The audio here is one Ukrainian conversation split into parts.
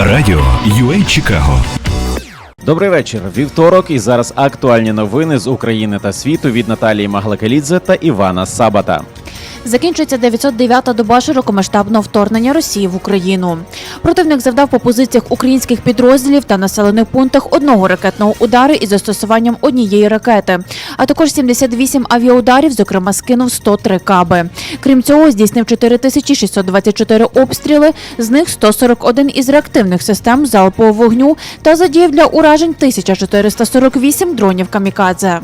Радіо UA Чикаго. Добрий вечір. Вівторок і зараз актуальні новини з України та світу від Наталії Маглакалідзе та Івана Сабата. Закінчується 909-та доба широкомасштабного вторгнення Росії в Україну. Противник завдав по позиціях українських підрозділів та населених пунктах одного ракетного удару із застосуванням однієї ракети, а також 78 авіаударів, зокрема скинув 103 каби. Крім цього, здійснив 4624 обстріли, з них 141 із реактивних систем залпового вогню та задіяв для уражень 1448 дронів камікадзе.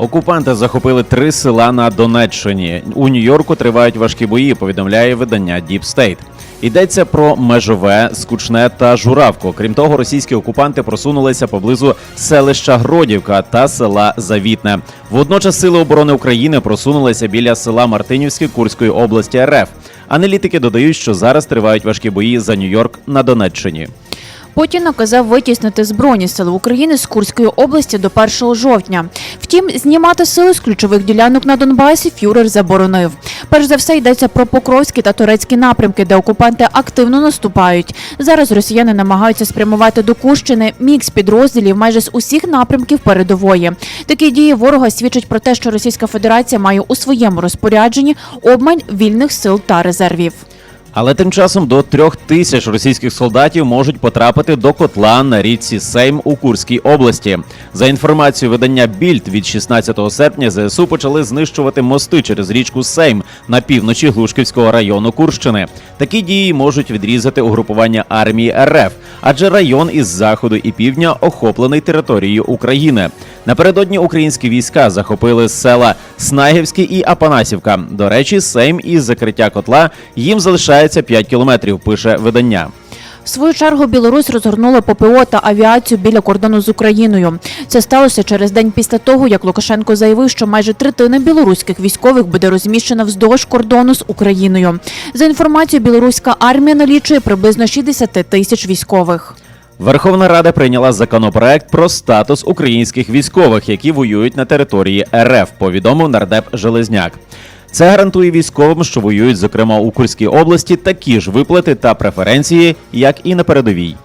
Окупанти захопили три села на Донеччині. У Нью-Йорку тривають важкі бої. Повідомляє видання Deep State. Йдеться про межове, скучне та журавку. Крім того, російські окупанти просунулися поблизу селища Гродівка та села Завітне. Водночас сили оборони України просунулися біля села Мартинівське Курської області РФ. Аналітики додають, що зараз тривають важкі бої за Нью-Йорк на Донеччині. Путін наказав витіснити збройні сили України з Курської області до 1 жовтня. Втім, знімати сили з ключових ділянок на Донбасі фюрер заборонив. Перш за все йдеться про Покровські та турецькі напрямки, де окупанти активно наступають. Зараз росіяни намагаються спрямувати до Курщини мікс підрозділів майже з усіх напрямків передової. Такі дії ворога свідчать про те, що Російська Федерація має у своєму розпорядженні обмань вільних сил та резервів. Але тим часом до трьох тисяч російських солдатів можуть потрапити до котла на річці Сейм у Курській області. За інформацією видання Більд від 16 серпня ЗСУ почали знищувати мости через річку Сейм на півночі Глушківського району Курщини. Такі дії можуть відрізати угрупування армії РФ, адже район із заходу і півдня охоплений територією України. Напередодні українські війська захопили села Снагівське і Апанасівка. До речі, Сейм із закриття котла їм залишається 5 кілометрів. Пише видання. В свою чергу Білорусь розгорнула ППО та авіацію біля кордону з Україною. Це сталося через день після того, як Лукашенко заявив, що майже третина білоруських військових буде розміщена вздовж кордону з Україною. За інформацією, білоруська армія налічує приблизно 60 тисяч військових. Верховна Рада прийняла законопроект про статус українських військових, які воюють на території РФ. Повідомив нардеп Железняк. Це гарантує військовим, що воюють, зокрема у Курській області, такі ж виплати та преференції, як і на передовій.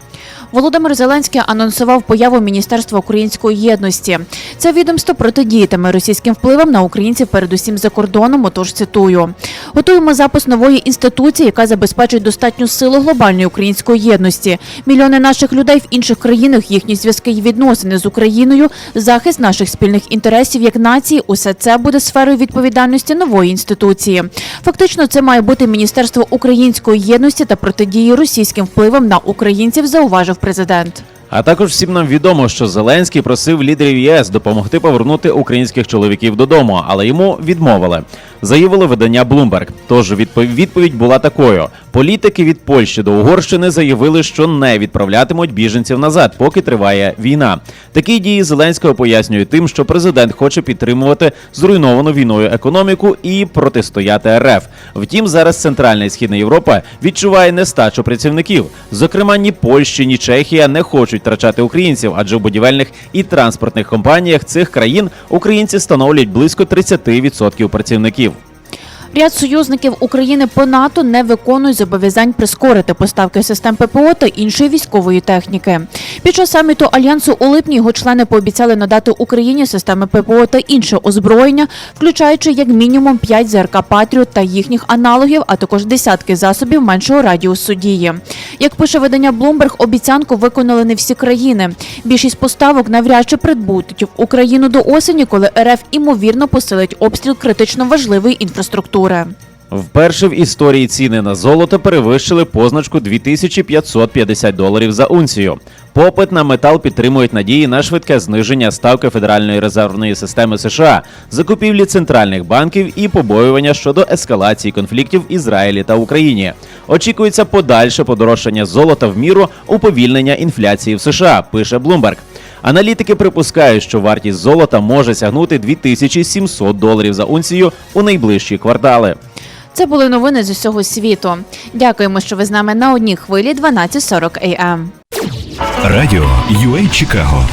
Володимир Зеленський анонсував появу Міністерства української єдності. Це відомство протидіятиме російським впливам на українців, передусім за кордоном. Отож цитую: готуємо запуск нової інституції, яка забезпечить достатню силу глобальної української єдності. Мільйони наших людей в інших країнах, їхні зв'язки і відносини з Україною, захист наших спільних інтересів як нації. Усе це буде сферою відповідальності нової інституції. Фактично, це має бути Міністерство української єдності та протидії російським впливам на українців, зауважив президент. А також всім нам відомо, що Зеленський просив лідерів ЄС допомогти повернути українських чоловіків додому, але йому відмовили. Заявили видання Bloomberg. Тож відпов- відповідь була такою: політики від Польщі до Угорщини заявили, що не відправлятимуть біженців назад, поки триває війна. Такі дії Зеленського пояснюють тим, що президент хоче підтримувати зруйновану війною економіку і протистояти РФ. Втім, зараз Центральна і Східна Європа відчуває нестачу працівників. Зокрема, ні Польща, ні Чехія не хочуть втрачати українців, адже в будівельних і транспортних компаніях цих країн українці становлять близько 30% працівників. Ряд союзників України по НАТО не виконують зобов'язань прискорити поставки систем ППО та іншої військової техніки. Під час саміту альянсу у липні його члени пообіцяли надати Україні системи ППО та інше озброєння, включаючи як мінімум 5 ЗРК Патріот та їхніх аналогів, а також десятки засобів меншого радіусу дії. Як пише видання Bloomberg, обіцянку виконали не всі країни. Більшість поставок навряд чи придбудуть в Україну до осені, коли РФ імовірно посилить обстріл критично важливої інфраструктури. Вперше в історії ціни на золото перевищили позначку 2550 доларів за унцію. Попит на метал підтримують надії на швидке зниження ставки Федеральної резервної системи США, закупівлі центральних банків і побоювання щодо ескалації конфліктів в Ізраїлі та Україні. Очікується подальше подорожчання золота в міру уповільнення інфляції в США. Пише Bloomberg. Аналітики припускають, що вартість золота може сягнути 2700 доларів за унцію у найближчі квартали. Це були новини з усього світу. Дякуємо, що ви з нами на одній хвилі 12.40 AM. Радіо UA Чикаго.